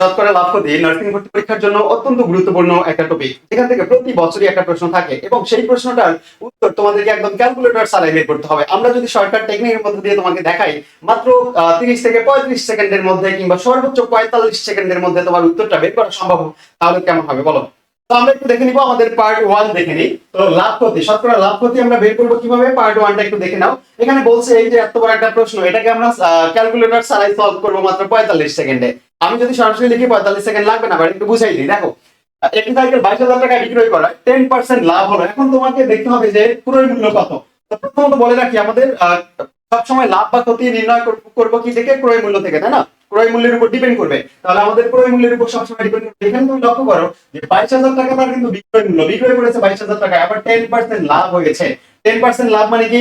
শতকরা লাভ ক্ষতি নার্সিং ভর্তি পরীক্ষার জন্য অত্যন্ত গুরুত্বপূর্ণ একটা টপিক এখান থেকে প্রতি বছরই একটা প্রশ্ন থাকে এবং সেই প্রশ্নটার উত্তর তোমাদেরকে একদম ক্যালকুলেটর ছাড়াই বের করতে হবে। আমরা যদি শর্টকাট টেকনিকের মধ্যে দিয়ে তোমাকে দেখাই, মাত্র তিরিশ থেকে পঁয়ত্রিশ সেকেন্ডের মধ্যে কিংবা সর্বোচ্চ পঁয়তাল্লিশ সেকেন্ডের মধ্যে তোমার উত্তরটা বের করা সম্ভব তাহলে কেমন হবে বলো? তো আমরা একটু দেখে নিবো, আমাদের পার্ট ওয়ান দেখে নিই। তো লাভ ক্ষতি, শতকরা লাভ ক্ষতি আমরা বের করব কীভাবে? পার্ট ওয়ানটা একটু দেখে নাও। এখানে বলছে এই যে এত বড় একটা প্রশ্ন, এটাকে আমরা ক্যালকুলেটর ছাড়াই সলভ করব মাত্র পঁয়তাল্লিশ সেকেন্ডে। আমি যদি সরাসরি লিখে লিখি পঁয়তাল্লিশ সেকেন্ড লাগবে না একটু বুঝাই দিই। দেখো, একটি সাইকেল বাইশ হাজার টাকা বিক্রয় করা টেন পার্সেন্ট লাভ হলো। এখন তোমাকে দেখতে হবে যে ক্রয় মূল্য কত। প্রথমত বলে রাখি, আমাদের সবসময় লাভ বা ক্ষতি নির্ণয় করব কি থেকে? ক্রয় মূল্য থেকে, তাই না? ক্রয় মূল্যের উপর ডিপেন্ড করবে। তাহলে আমাদের ক্রয় মূল্যের উপর সবসময় ডিপেন্ড করবে। এখানে তুমি লক্ষ্য করো যে বাইশ হাজার টাকা তার কিন্তু বিক্রয় মূল্য। বিক্রয় করেছে বাইশ হাজার টাকা, আবার টেন পার্সেন্ট লাভ হয়েছে। টেন পার্সেন্ট লাভ মানে কি?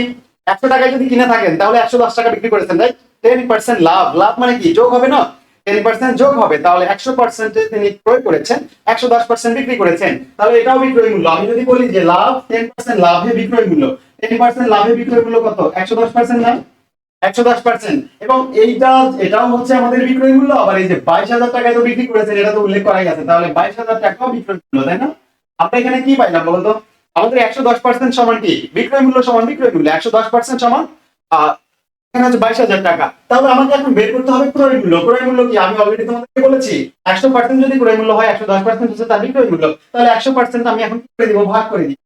একশো টাকায় যদি কিনে থাকেন, তাহলে একশো দশ টাকা বিক্রি করেছেন, তাই? টেন পার্সেন্ট লাভ। লাভ মানে কি? যোগ হবে না? টেন পার্সেন্ট যোগ হবে, তাহলে একশো পার্সেন্টে তিনি ক্রয় করেছেন, একশো দশ পার্সেন্ট বিক্রি করেছেন। তাহলে এটাও বিক্রয় মূল্য। আমি যদি বলি যে লাভ টেন পার্সেন্ট লাভে বিক্রয় মূল্য। টেন পার্সেন্ট লাভে বিক্রয় মূল্য কত? একশো দশ পার্সেন্ট না একশো দশ পার্সেন্ট এবং এইটা, এটাও হচ্ছে আমাদের বিক্রয় মূল্য, আবার এই যে বাইশ হাজার টাকায় তো বিক্রি করেছেন, এটা তো উল্লেখ করাই আছে তাহলে বাইশ হাজার টাকাও বিক্রয় মূল্য, তাই না? আমরা এখানে কি পাইলাম বলতো? আমাদের একশো দশ পার্সেন্ট সমান কি? বিক্রয় মূল্য সমান বিক্রয় মূল্য। একশো দশ পার্সেন্ট সমান হচ্ছে বাইশ হাজার টাকা। তাহলে আমাকে এখন বের করতে হবে ক্রয় মূল্য। ক্রয় মূল্য কি? আমি অলরেডি তোমাদেরকে বলেছি, একশো পার্সেন্ট যদি ক্রয় মূল্য হয়, একশো দশ পার্সেন্ট হচ্ছে তার বিক্রয় মূল্য। তাহলে একশো পার্সেন্ট আমি এখন করে দিব, ভাগ করে দিই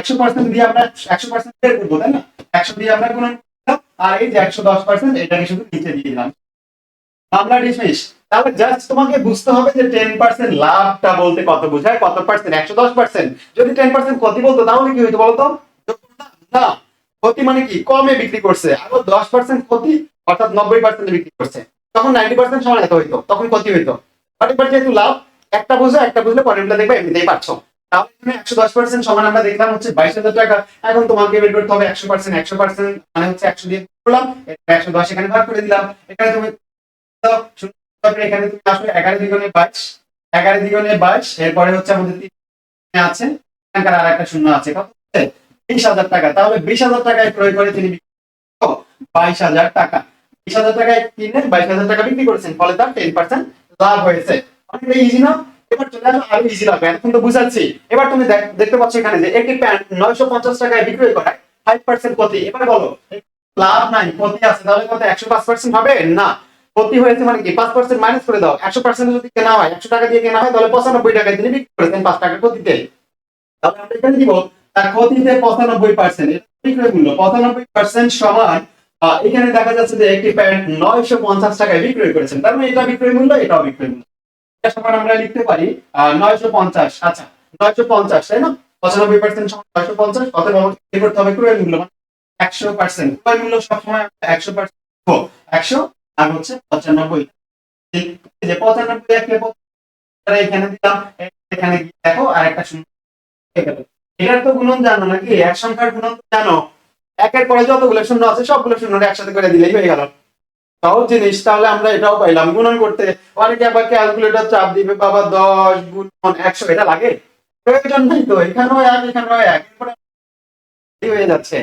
একশো পার্সেন্ট দিয়ে আমরা একশো পার্সেন্ট বের করব, তাই না? একশো দিয়ে আমরা গুণন আর এই যে একশো দশ পার্সেন্ট এটাকে শুধু নিচে দিয়ে দিলাম। আমরা ডিসমিস তাহলে জাস্ট তোমাকে বুঝতে হবে যে টেন পার্সেন্ট লাভটা বলতে কত বোঝায়, কত পার্সেন্ট একশো দশ পার্সেন্ট যদি টেন পার্সেন্ট ক্ষতি বলতো, তাহলে কি হইতো বলতো? না। ক্ষতি মানে কি? কমে বিক্রি করছে। আরও দশ পার্সেন্ট ক্ষতি, অর্থাৎ নব্বই পার্সেন্ট বিক্রি করছে। তখন নাইনটি পার্সেন্ট সময় এত হইতো তখন ক্ষতি হইতো। বাট যেহেতু লাভ, একটা বুঝে, একটা বুঝলে পরেরটা দেখবে, এমনিতেই পারছ। তাহলে একশো দশ পার্সেন্ট সমান আমরা দেখলাম হচ্ছে বাইশ হাজার টাকা। এখন তোমাকে বের করতে হবে একশো পার্সেন্ট একশো পার্সেন্ট মানে হচ্ছে একশো দিয়ে করলাম। একশো দশ এখানে ভাগ করে দিলাম। এখানে তুমি এখানে তুমি আসবে এগারো দ্বিগুণে বাইশ, এগারো দ্বিগুণে বাইশ, এরপরে হচ্ছে আমাদের তিন আছে, এখানকার আর একটা শূন্য আছে। কত? বিশ হাজার টাকা। তাহলে বিশ হাজার টাকায় ক্রয় করে তিনি বাইশ হাজার টাকা। বিশ হাজার টাকায় কিনে বাইশ হাজার টাকা বিক্রি করেছেন। ফলে তার টেন পার্সেন্ট লাভ হয়েছে। অনেকটা ইজি না? এবার চলে আরও ইজি লাগবে এখন তো বুঝাচ্ছি। এবার তুমি দেখতে পাচ্ছ এখানে যে একটি প্যান্ট নয়শো পঞ্চাশ টাকায় বিক্রয় করায় ফাইভ পার্সেন্ট ক্ষতি। এবার বলো, লাভ নাই, ক্ষতি আছে। তাহলে কত একশো পাঁচ পার্সেন্ট হবে? না। ক্ষতি হয়েছে মানে কি? পাঁচ পার্সেন্ট মাইনাস করে দাও। একশো পার্সেন্ট যদি কেনা হয়, একশো টাকা দিয়ে কেনা হয়, তাহলে পঁচানব্বই টাকায় তিনি বিক্রি করেছেন পাঁচ টাকা ক্ষতিতে। তাহলে আমরা এখানে দিব তার ক্ষতিতে পঁচানব্বই পার্সেন্ট বিক্রয় মূল্য পঁচানব্বই পার্সেন্ট সমান এখানে দেখা যাচ্ছে যে একটি প্যান্ট নয়শো পঞ্চাশ টাকায় বিক্রয় করেছেন। তার মানে এটা বিক্রয় মূল্য, এটাও বিক্রয় মূল্য। সমান আমরা লিখতে পারি নয়শো পঞ্চাশ। আচ্ছা নয়শো পঞ্চাশ, তাই না? পঁচানব্বই পার্সেন্ট সমান নয়শো পঞ্চাশ, অতএব আমাকে করতে হবে? ক্রয় মূল্য মানে একশো পার্সেন্ট ক্রয় মূল্য সবসময় একশো পার্সেন্ট একশো আর হচ্ছে পঁচানব্বই। যে পঁচানব্বই এখানে দিলাম, এখানে দেখো আর একটা শূন্য। এটার তো গুণন জানো নাকি? এক সংখ্যার গুণন জানো? একের পরে যতগুলো শূন্য আছে, সবগুলো শূন্য একসাথে করে দিলেই হয়ে গেল। সহজ জিনিস, তাহলে আমরা এটাও পাইলাম। গুণন করতে অনেকে আবার ক্যালকুলেটর চাপ দিবে, বাবা দশ গুণন একশো, এটা লাগে? প্রয়োজন নেই তো, এখানেও এক এখানেও এক। হয়ে যাচ্ছে।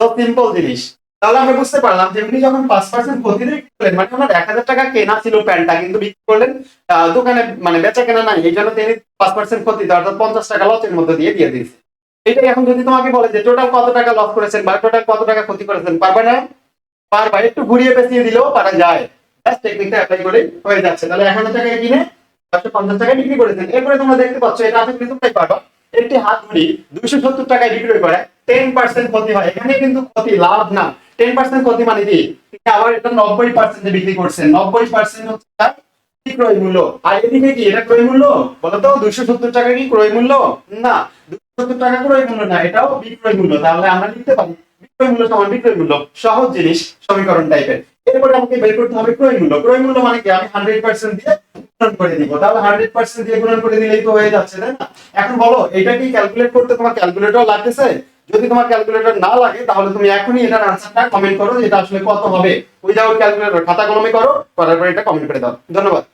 তো সিম্পল জিনিস। তাহলে আমরা বুঝতে পারলাম যে উনি যখন পাঁচ পার্সেন্ট ক্ষতি দিয়ে করলেন মানে ওনার এক হাজার টাকা কেনা ছিল প্যান্টটা, কিন্তু বিক্রি করলেন দোকানে মানে বেচা কেনা নাই, এই জন্য তিনি পাঁচ পার্সেন্ট ক্ষতি অর্থাৎ পঞ্চাশ টাকা লসের মধ্যে দিয়ে দিয়ে দিয়েছে। এটাই এখন যদি তোমাকে বলে যে টোটাল কত টাকা লস করেছেন বা টোটাল কত টাকা ক্ষতি করেছেন, পারবে না? পারবা, একটু ঘুরিয়ে পেঁচিয়ে দিলেও পারা যায়। ব্যাস টেকনিকটা অ্যাপ্লাই করে হয়ে যাচ্ছে। তাহলে এক হাজার টাকায় কিনে একশো পঞ্চাশ টাকায় বিক্রি করেছেন। এরপরে তোমরা দেখতে পাচ্ছ, এটা আছে কিন্তু পারবা একটি হাত ঘড়ি দুইশো সত্তর টাকায় বিক্রি করে টেন পার্সেন্ট ক্ষতি হয়। এখানে কিন্তু ক্ষতি, লাভ না। টেন পার্সেন্ট ক্ষতি মানে তিনি আবার এটা নব্বই পার্সেন্টে বিক্রি করছেন নব্বই পার্সেন্ট হচ্ছে ক্রয় মূল্য? আর এদিকে কি এটা ক্রয় মূল্য? বলতো দুইশো সত্তর টাকা কি ক্রয় মূল্য? না, দুইশো সত্তর টাকা ক্রয় মূল্য না, এটাও বিক্রয় মূল্য। তাহলে আমরা লিখতে পারি, বিক্রয় মূল্য সমান বিক্রয় মূল্য। সহজ জিনিস, সমীকরণ টাইপের এরপরে আমাকে বের করতে হবে ক্রয় মূল্য। ক্রয় মূল্য মানে কি? আমি হান্ড্রেড পার্সেন্ট দিয়ে গুণন করে দিব। তাহলে হান্ড্রেড পার্সেন্ট দিয়ে গুণন করে দিলেই তো হয়ে যাচ্ছে, তাই না? এখন বলো, এটা কি ক্যালকুলেট করতে তোমার ক্যালকুলেটর লাগতেছে? যদি তোমার ক্যালকুলেটর না লাগে, তাহলে তুমি এখনই এটার আনসারটা কমেন্ট করো যেটা আসলে কত হবে। উইদাউট ক্যালকুলেটর খাতা কলমে করো, করার পর এটা কমেন্ট করে দাও। ধন্যবাদ।